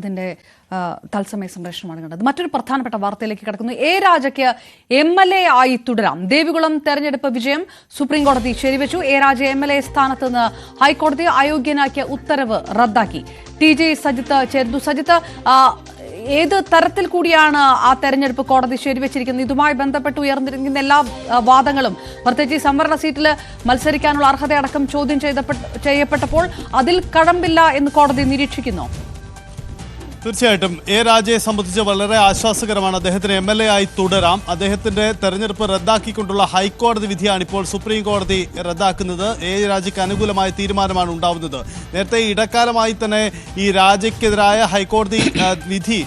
അതിന്റെ ആ, തത്സമയ സംപ്രേഷണമാണ് കണ്ടത്. മറ്റൊരു പ്രധാനപ്പെട്ട വാർത്തയിലേക്ക് കിടക്കുന്നു. എ രാജയ്ക്ക് എം എൽ എ ആയി തുടരാം. ദേവികുളം തെരഞ്ഞെടുപ്പ് വിജയം സുപ്രീം കോടതി ശരിവെച്ചു. A Raja M L A സ്ഥാനത്ത് നിന്ന് ഹൈക്കോടതി അയോഗ്യനാക്കിയ ഉത്തരവ് റദ്ദാക്കി. ടി ജെ സജിത്ത് ചേർന്നു സജിത്ത് ഏത് തരത്തിൽ കൂടിയാണ് ആ തെരഞ്ഞെടുപ്പ് കോടതി ശരിവെച്ചിരിക്കുന്നത്? ഇതുമായി ബന്ധപ്പെട്ട് ഉയർന്നിരിക്കുന്ന എല്ലാ വാദങ്ങളും പ്രത്യേകിച്ച് ഈ സംവരണ സീറ്റിൽ മത്സരിക്കാനുള്ള അർഹതയടക്കം ചോദ്യം ചെയ്യപ്പെട്ടപ്പോൾ അതിൽ കഴമ്പില്ല എന്ന് കോടതി നിരീക്ഷിക്കുന്നു. തീർച്ചയായിട്ടും എ രാജയെ സംബന്ധിച്ച് വളരെ ആശ്വാസകരമാണ്. അദ്ദേഹത്തിന് എം എൽ എ ആയി തുടരാം. അദ്ദേഹത്തിന്റെ തെരഞ്ഞെടുപ്പ് റദ്ദാക്കിക്കൊണ്ടുള്ള ഹൈക്കോടതി വിധിയാണ് ഇപ്പോൾ സുപ്രീം കോടതി റദ്ദാക്കുന്നത്. എ രാജയ്ക്ക് അനുകൂലമായ തീരുമാനമാണ് ഉണ്ടാവുന്നത്. നേരത്തെ ഇടക്കാലമായി തന്നെ ഈ രാജയ്ക്കെതിരായ ഹൈക്കോടതി വിധി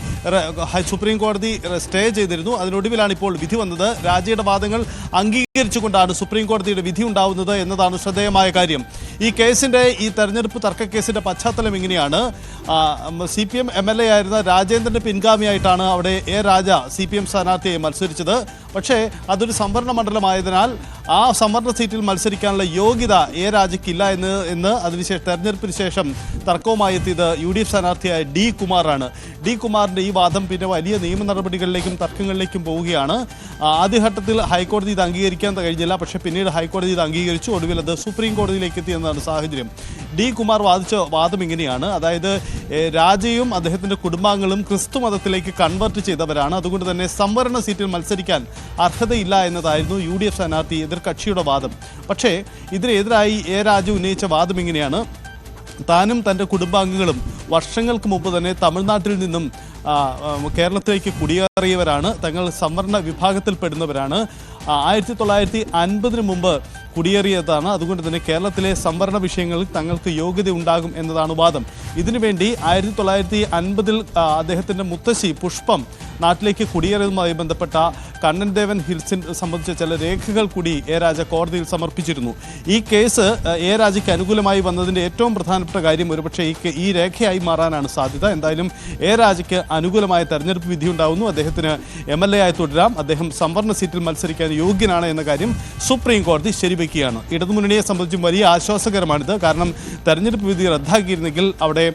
സുപ്രീം കോടതി സ്റ്റേ ചെയ്തിരുന്നു. അതിനൊടുവിലാണ് ഇപ്പോൾ വിധി വന്നത്. രാജിയുടെ വാദങ്ങൾ അംഗീകരിച്ചുകൊണ്ടാണ് സുപ്രീം കോടതിയുടെ വിധി ഉണ്ടാവുന്നത് എന്നതാണ് ശ്രദ്ധേയമായ കാര്യം. ഈ കേസിന്റെ ഈ തെരഞ്ഞെടുപ്പ് തർക്ക കേസിന്റെ പശ്ചാത്തലം ഇങ്ങനെയാണ്. C P M M L A ആയിരുന്ന രാജേന്ദ്രന്റെ പിൻഗാമിയായിട്ടാണ് അവിടെ A Raja C P M സ്ഥാനാർത്ഥിയായി മത്സരിച്ചത്. പക്ഷേ അതൊരു സംവരണ മണ്ഡലമായതിനാൽ ആ സംവരണ സീറ്റിൽ മത്സരിക്കാനുള്ള യോഗ്യത എ രാജയ്ക്കില്ല എന്ന് എന്ന് അതിനുശേഷം തെരഞ്ഞെടുപ്പിന് ശേഷം തർക്കവുമായി എത്തിയത് യു ഡി എഫ് സ്ഥാനാർത്ഥിയായ ഡി കുമാറാണ്. ഡി കുമാറിന്റെ ഈ വാദം പിന്നെ വലിയ നിയമ നടപടികളിലേക്കും തർക്കങ്ങളിലേക്കും പോവുകയാണ്. ആദ്യഘട്ടത്തിൽ ഹൈക്കോടതി ഇത് അംഗീകരിക്കാൻ കഴിഞ്ഞില്ല. പക്ഷേ പിന്നീട് ഹൈക്കോടതി ഇത് അംഗീകരിച്ചു. ഒടുവിൽ അത് സുപ്രീം കോടതിയിലേക്ക് എത്തി എന്നതാണ് സാഹചര്യം. ഡി കുമാർ വാദിച്ച വാദം ഇങ്ങനെയാണ്. അതായത് രാജയും അദ്ദേഹത്തിന്റെ കുടുംബാംഗങ്ങളും ക്രിസ്തു മതത്തിലേക്ക് കൺവേർട്ട് ചെയ്തവരാണ്. അതുകൊണ്ട് തന്നെ സംവരണ സീറ്റിൽ മത്സരിക്കാൻ അർഹതയില്ല എന്നതായിരുന്നു യു ഡി എഫ് സ്ഥാനാർത്ഥി എതിർകക്ഷിയുടെ വാദം. പക്ഷേ ഇതിനെതിരായി എ രാജു ഉന്നയിച്ച വാദം ഇങ്ങനെയാണ്. താനും തന്റെ കുടുംബാംഗങ്ങളും വർഷങ്ങൾക്ക് മുമ്പ് തന്നെ തമിഴ്നാട്ടിൽ നിന്നും കേരളത്തിലേക്ക് കുടിയേറിയവരാണ്. തങ്ങൾ സംവരണ വിഭാഗത്തിൽപ്പെടുന്നവരാണ് ആയിരത്തി തൊള്ളായിരത്തി അൻപതിന് മുമ്പ് കുടിയേറിയതാണ്. അതുകൊണ്ട് തന്നെ കേരളത്തിലെ സംവരണ വിഷയങ്ങളിൽ തങ്ങൾക്ക് യോഗ്യത ഉണ്ടാകും എന്നതാണ് വാദം. ഇതിനുവേണ്ടി ആയിരത്തി തൊള്ളായിരത്തി അൻപതിൽ അദ്ദേഹത്തിന്റെ മുത്തശ്ശി പുഷ്പം നാട്ടിലേക്ക് കുടിയേറിയതുമായി ബന്ധപ്പെട്ട കണ്ണൻദേവൻ ഹിൽസിൻ സംബന്ധിച്ച ചില രേഖകൾ കൂടി എ രാജ കോടതിയിൽ സമർപ്പിച്ചിരുന്നു. ഈ കേസ് എ രാജയ്ക്ക് അനുകൂലമായി വന്നതിന്റെ ഏറ്റവും പ്രധാനപ്പെട്ട കാര്യം ഒരുപക്ഷെ ഈ ഈ രേഖയായി മാറാനാണ് സാധ്യത. എന്തായാലും എ രാജയ്ക്ക് അനുകൂലമായ തെരഞ്ഞെടുപ്പ് വിധി ഉണ്ടാവുന്നു. അദ്ദേഹത്തിന് എം എൽ എ ആയി തുടരാം. അദ്ദേഹം സംവരണ സീറ്റിൽ മത്സരിക്കാൻ യോഗ്യനാണ് എന്ന കാര്യം സുപ്രീം കോടതി ശരിവെക്കുകയാണ് ഇടതുമുന്നണിയെ സംബന്ധിച്ചും വലിയ ആശ്വാസകരമാണിത്. കാരണം തെരഞ്ഞെടുപ്പ് വിധി റദ്ദാക്കിയിരുന്നെങ്കിൽ അവിടെ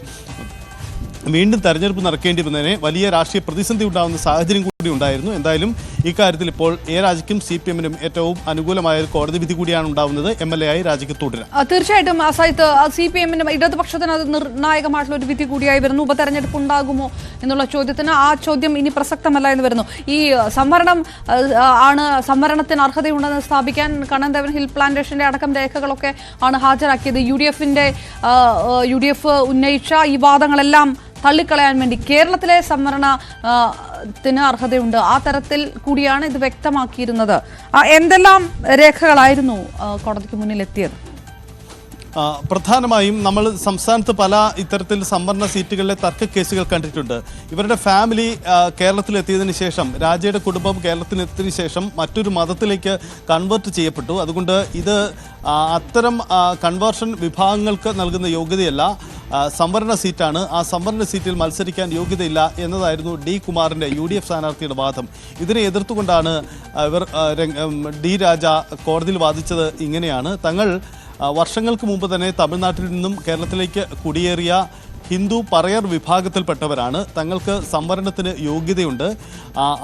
വീണ്ടും തെരഞ്ഞെടുപ്പ് നടക്കേണ്ടി വന്നതിനെ വലിയ രാഷ്ട്രീയ പ്രതിസന്ധി ഉണ്ടാകുന്ന സാഹചര്യം കൂടി ഉണ്ടായിരുന്നു. എന്തായാലും ഇക്കാര്യത്തിൽ ഇപ്പോൾ എ രാജയ്ക്കും സി പി എമ്മിനും ഏറ്റവും അനുകൂലമായ ഒരു കോടതി വിധി കൂടിയാണ് ഉണ്ടാവുന്നത്. എം എൽ എ ആയി രാജയ്ക്ക് തുടരാം തീർച്ചയായിട്ടും ആ സൈത്ത് സി പി എമ്മിന് ഇടതുപക്ഷത്തിന് അത് നിർണായകമായിട്ടുള്ള ഒരു വിധി കൂടിയായി വരുന്നു. ഉപതെരഞ്ഞെടുപ്പ് ഉണ്ടാകുമോ എന്നുള്ള ചോദ്യത്തിന് ആ ചോദ്യം ഇനി പ്രസക്തമല്ല എന്ന് വരുന്നു. ഈ സംവരണം ആണ് സംവരണത്തിന് അർഹതയുണ്ടെന്ന് സ്ഥാപിക്കാൻ കണ്ണന്തവൻ ഹിൽ പ്ലാന്റേഷന്റെ അടക്കം രേഖകളൊക്കെ ആണ് ഹാജരാക്കിയത്. യു ഡി എഫിന്റെ യു ഡി എഫ് ഉന്നയിച്ച ഈ വാദങ്ങളെല്ലാം തള്ളിക്കളയാൻ വേണ്ടി കേരളത്തിലെ സംവരണ ത്തിന് അർഹതയുണ്ട്. ആ തരത്തിൽ കൂടിയാണ് ഇത് വ്യക്തമാക്കിയിരുന്നത്. എന്തെല്ലാം രേഖകളായിരുന്നു കോടതിക്ക് മുന്നിൽ എത്തിയത് പ്രധാനമായും നമ്മൾ സംസ്ഥാനത്ത് പല ഇത്തരത്തിൽ സംവരണ സീറ്റുകളിലെ തർക്ക കേസുകൾ കണ്ടിട്ടുണ്ട്. ഇവരുടെ ഫാമിലി കേരളത്തിലെത്തിയതിനു ശേഷം രാജയുടെ കുടുംബം കേരളത്തിലെത്തിയതിനു ശേഷം മറ്റൊരു മതത്തിലേക്ക് കൺവേർട്ട് ചെയ്യപ്പെട്ടു. അതുകൊണ്ട് ഇത് അത്തരം കൺവേർഷൻ വിഭാഗങ്ങൾക്ക് നൽകുന്ന യോഗ്യതയല്ല. സംവരണ സീറ്റാണ്. ആ സംവരണ സീറ്റിൽ മത്സരിക്കാൻ യോഗ്യതയില്ല എന്നതായിരുന്നു ഡി കുമാറിന്റെ യു ഡി എഫ് സ്ഥാനാർത്ഥിയുടെ വാദം. ഇതിനെ എതിർത്തുകൊണ്ടാണ് ഇവർ ഡി രാജ കോടതിയിൽ വാദിച്ചത് ഇങ്ങനെയാണ്. തങ്ങൾ വർഷങ്ങൾക്ക് മുമ്പ് തന്നെ തമിഴ്നാട്ടിൽ നിന്നും കേരളത്തിലേക്ക് കുടിയേറിയ ഹിന്ദു പറയർ വിഭാഗത്തിൽപ്പെട്ടവരാണ്. തങ്ങൾക്ക് സംവരണത്തിന് യോഗ്യതയുണ്ട്.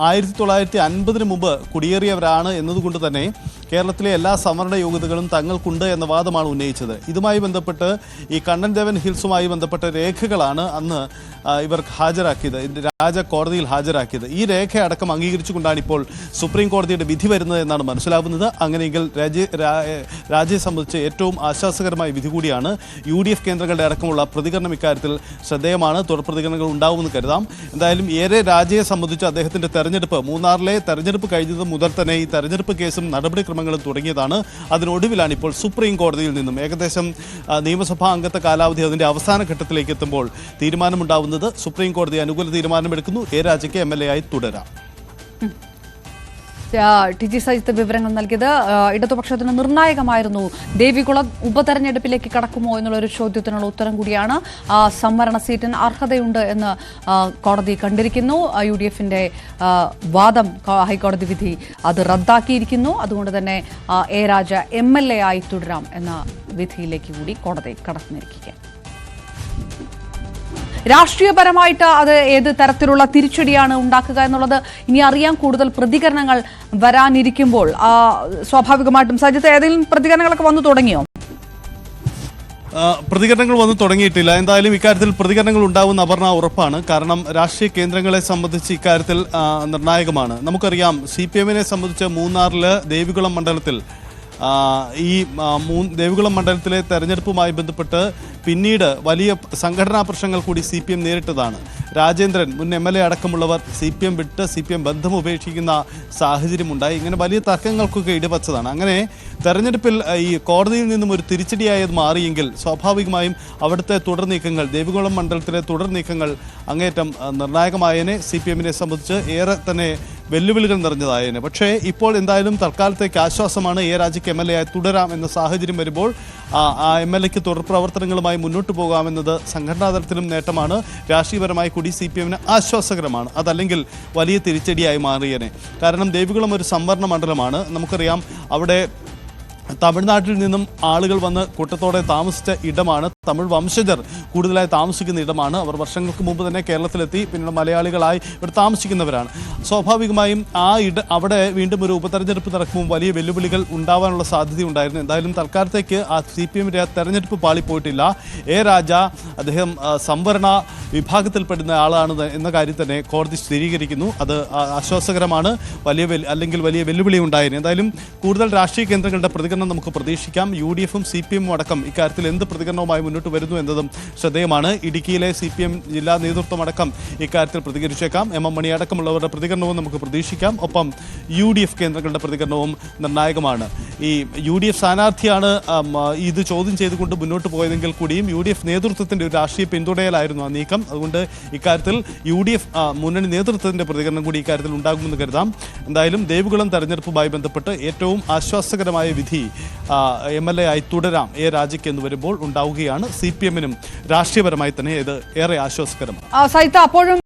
ആയിരത്തി തൊള്ളായിരത്തി അൻപതിന് മുമ്പ് കുടിയേറിയവരാണ് എന്നതുകൊണ്ട് തന്നെ കേരളത്തിലെ എല്ലാ സംവരണ യോഗ്യതകളും തങ്ങൾക്കുണ്ട് എന്ന വാദമാണ് ഉന്നയിച്ചത്. ഇതുമായി ബന്ധപ്പെട്ട് ഈ കണ്ണൻ ദേവൻ ഹിൽസുമായി ബന്ധപ്പെട്ട രേഖകളാണ് അന്ന് ഇവർ ഹാജരാക്കിയത്. രാജ കോടതിയിൽ ഹാജരാക്കിയത്. ഈ രേഖ അടക്കം അംഗീകരിച്ചുകൊണ്ടാണ് ഇപ്പോൾ സുപ്രീം കോടതിയുടെ വിധി വരുന്നത് എന്നാണ് മനസ്സിലാവുന്നത്. അങ്ങനെയെങ്കിൽ രാജ്യ രാജ്യയെ സംബന്ധിച്ച് ഏറ്റവും ആശ്വാസകരമായ വിധി കൂടിയാണ് യു ഡി എഫ് കേന്ദ്രങ്ങളുടെ അടക്കമുള്ള പ്രതികരണം ഇക്കാര്യത്തിൽ ശ്രദ്ധേയമാണ്. തുടർ പ്രതികരണങ്ങൾ ഉണ്ടാവുമെന്ന് കരുതാം. എന്തായാലും ഏറെ രാജയെ സംബന്ധിച്ച് അദ്ദേഹത്തിന്റെ തെരഞ്ഞെടുപ്പ് മൂന്നാറിലെ തെരഞ്ഞെടുപ്പ് കഴിഞ്ഞത് മുതൽ തന്നെ ഈ തെരഞ്ഞെടുപ്പ് കേസും നടപടിക്രമങ്ങളും തുടങ്ങിയതാണ്. അതിനൊടുവിലാണ് ഇപ്പോൾ സുപ്രീം കോടതിയിൽ നിന്നും ഏകദേശം നിയമസഭാ അംഗത്തെ കാലാവധി അതിന്റെ അവസാന ഘട്ടത്തിലേക്ക് എത്തുമ്പോൾ തീരുമാനമുണ്ടാവുന്നത് സുപ്രീം കോടതി അനുകൂല തീരുമാനമെടുക്കുന്നു. എ രാജയ്ക്ക് എം എൽ എ ആയി തുടരാം. ടി ജി സജിത്ത് വിവരങ്ങൾ നൽകിയത്. ഇടതുപക്ഷത്തിന് നിർണായകമായിരുന്നു. ദേവികുളം ഉപതെരഞ്ഞെടുപ്പിലേക്ക് കടക്കുമോ എന്നുള്ള ഒരു ചോദ്യത്തിനുള്ള ഉത്തരം കൂടിയാണ്. സംവരണ സീറ്റിന് അർഹതയുണ്ട് എന്ന് കോടതി കണ്ടിരിക്കുന്നു. യു ഡി എഫിന്റെ വാദം ഹൈക്കോടതി വിധി അത് റദ്ദാക്കിയിരിക്കുന്നു. അതുകൊണ്ട് തന്നെ A Raja M L A ആയി തുടരാം എന്ന വിധിയിലേക്ക് കൂടി കോടതി കടന്നിരിക്കുക രാഷ്ട്രീയപരമായിട്ട് അത് ഏത് തരത്തിലുള്ള തിരിച്ചടിയാണ് ഉണ്ടാക്കുക എന്നുള്ളത് ഇനി അറിയാൻ കൂടുതൽ പ്രതികരണങ്ങൾ വരാനിരിക്കുമ്പോൾ. സ്വാഭാവികമായിട്ടും സജിത്ത് ഏതെങ്കിലും പ്രതികരണങ്ങളൊക്കെ വന്നു തുടങ്ങിയോ? പ്രതികരണങ്ങൾ വന്നു തുടങ്ങിയിട്ടില്ല. എന്തായാലും ഇക്കാര്യത്തിൽ പ്രതികരണങ്ങൾ ഉണ്ടാവുന്ന അപർണ ഉറപ്പാണ്. കാരണം രാഷ്ട്രീയ കേന്ദ്രങ്ങളെ സംബന്ധിച്ച് ഇക്കാര്യത്തിൽ നിർണായകമാണ്. നമുക്കറിയാം സി പി എമ്മിനെ സംബന്ധിച്ച് മൂന്നാറിൽ ദേവികുളം മണ്ഡലത്തിൽ ഈ മൂ ദേവികുളം മണ്ഡലത്തിലെ തെരഞ്ഞെടുപ്പുമായി ബന്ധപ്പെട്ട് പിന്നീട് വലിയ സംഘടനാ പ്രശ്നങ്ങൾ കൂടി സി പി എം നേരിട്ടതാണ്. രാജേന്ദ്രൻ മുൻ എം എൽ എ അടക്കമുള്ളവർ സി പി എം വിട്ട് സി പി എം ബന്ധം ഉപേക്ഷിക്കുന്ന സാഹചര്യമുണ്ടായി. ഇങ്ങനെ വലിയ തർക്കങ്ങൾക്കൊക്കെ ഇടവച്ചതാണ്. അങ്ങനെ തെരഞ്ഞെടുപ്പിൽ ഈ കോടതിയിൽ നിന്നും ഒരു തിരിച്ചടിയായത് മാറിയെങ്കിൽ സ്വാഭാവികമായും അവിടുത്തെ തുടർ നീക്കങ്ങൾ ദേവികുളം മണ്ഡലത്തിലെ തുടർ നീക്കങ്ങൾ അങ്ങേറ്റം നിർണായകമായതിനെ സി പി എമ്മിനെ സംബന്ധിച്ച് ഏറെ തന്നെ വെല്ലുവിളികൾ നിറഞ്ഞതായേനെ. പക്ഷേ ഇപ്പോൾ എന്തായാലും തൽക്കാലത്തേക്ക് ആശ്വാസമാണ് എ രാജയ്ക്ക് എം എൽ എ ആയി തുടരാം എന്ന സാഹചര്യം വരുമ്പോൾ ആ എം എൽ എക്ക് തുടർ പ്രവർത്തനങ്ങളുമായി മുന്നോട്ട് പോകാമെന്നത് സംഘടനാ തലത്തിലും നേട്ടമാണ്. രാഷ്ട്രീയപരമായി കൂടി സി പി എമ്മിന് ആശ്വാസകരമാണ്. അതല്ലെങ്കിൽ വലിയ തിരിച്ചടിയായി മാറിയനെ. കാരണം ദേവികുളം ഒരു സംവരണ മണ്ഡലമാണ്. നമുക്കറിയാം അവിടെ തമിഴ്നാട്ടിൽ നിന്നും ആളുകൾ വന്ന് കൂട്ടത്തോടെ താമസിച്ച ഇടമാണ് തമിഴ് വംശജർ കൂടുതലായി താമസിക്കുന്ന ഇടമാണ്. അവർ വർഷങ്ങൾക്ക് മുമ്പ് തന്നെ കേരളത്തിലെത്തി പിന്നീട് മലയാളികളായി ഇവിടെ താമസിക്കുന്നവരാണ്. സ്വാഭാവികമായും ആ ഇട അവിടെ വീണ്ടും ഒരു ഉപതെരഞ്ഞെടുപ്പ് നടക്കുമ്പോൾ വലിയ വെല്ലുവിളികൾ ഉണ്ടാവാനുള്ള സാധ്യതയുണ്ടായിരുന്നു. എന്തായാലും തൽക്കാലത്തേക്ക് ആ സി പി എമ്മിന്റെ തെരഞ്ഞെടുപ്പ് പാളിപ്പോയിട്ടില്ല. എ രാജ അദ്ദേഹം സംവരണ വിഭാഗത്തിൽപ്പെടുന്ന ആളാണ് എന്ന കാര്യം തന്നെ കോടതി സ്ഥിരീകരിക്കുന്നു. അത് ആശ്വാസകരമാണ്. വലിയ അല്ലെങ്കിൽ വലിയ വെല്ലുവിളി ഉണ്ടായിരുന്നു എന്തായാലും കൂടുതൽ രാഷ്ട്രീയ കേന്ദ്രങ്ങളുടെ പ്രതികരണം നമുക്ക് പ്രതീക്ഷിക്കാം. യു ഡി എഫും സി പി എമ്മും അടക്കം ഇക്കാര്യത്തിൽ എന്ത് പ്രതികരണവുമായി മുന്നോട്ട് വരുന്നു എന്നതും ശ്രദ്ധേയമാണ്. ഇടുക്കിയിലെ സി പി എം ജില്ലാ നേതൃത്വം അടക്കം ഇക്കാര്യത്തിൽ പ്രതികരിച്ചേക്കാം. എം എം മണി അടക്കമുള്ളവരുടെ പ്രതികരണവും നമുക്ക് പ്രതീക്ഷിക്കാം. ഒപ്പം യു ഡി എഫ് കേന്ദ്രങ്ങളുടെ പ്രതികരണവും നിർണായകമാണ്. ഈ യു ഡി എഫ് സ്ഥാനാർത്ഥിയാണ് ഇത് ചോദ്യം ചെയ്തുകൊണ്ട് മുന്നോട്ട് പോയതെങ്കിൽ കൂടിയും യു ഡി എഫ് നേതൃത്വത്തിന്റെ ഒരു രാഷ്ട്രീയ പിന്തുണയിലായിരുന്നു ആ നീക്കം. അതുകൊണ്ട് ഇക്കാര്യത്തിൽ യു ഡി എഫ് മുന്നണി നേതൃത്വത്തിന്റെ പ്രതികരണം കൂടി ഇക്കാര്യത്തിൽ ഉണ്ടാകുമെന്ന് കരുതാം. എന്തായാലും ദേവികുളം തെരഞ്ഞെടുപ്പുമായി ബന്ധപ്പെട്ട് ഏറ്റവും ആശ്വാസകരമായ വിധി എം എൽ എ ആയി തുടരാം. എ രാജയ്ക്ക് എന്ന് വരുമ്പോൾ ഉണ്ടാവുകയാണ്. സി പി എമ്മിനും രാഷ്ട്രീയപരമായി തന്നെ ഇത് ഏറെ ആശ്വാസകരമാണ്.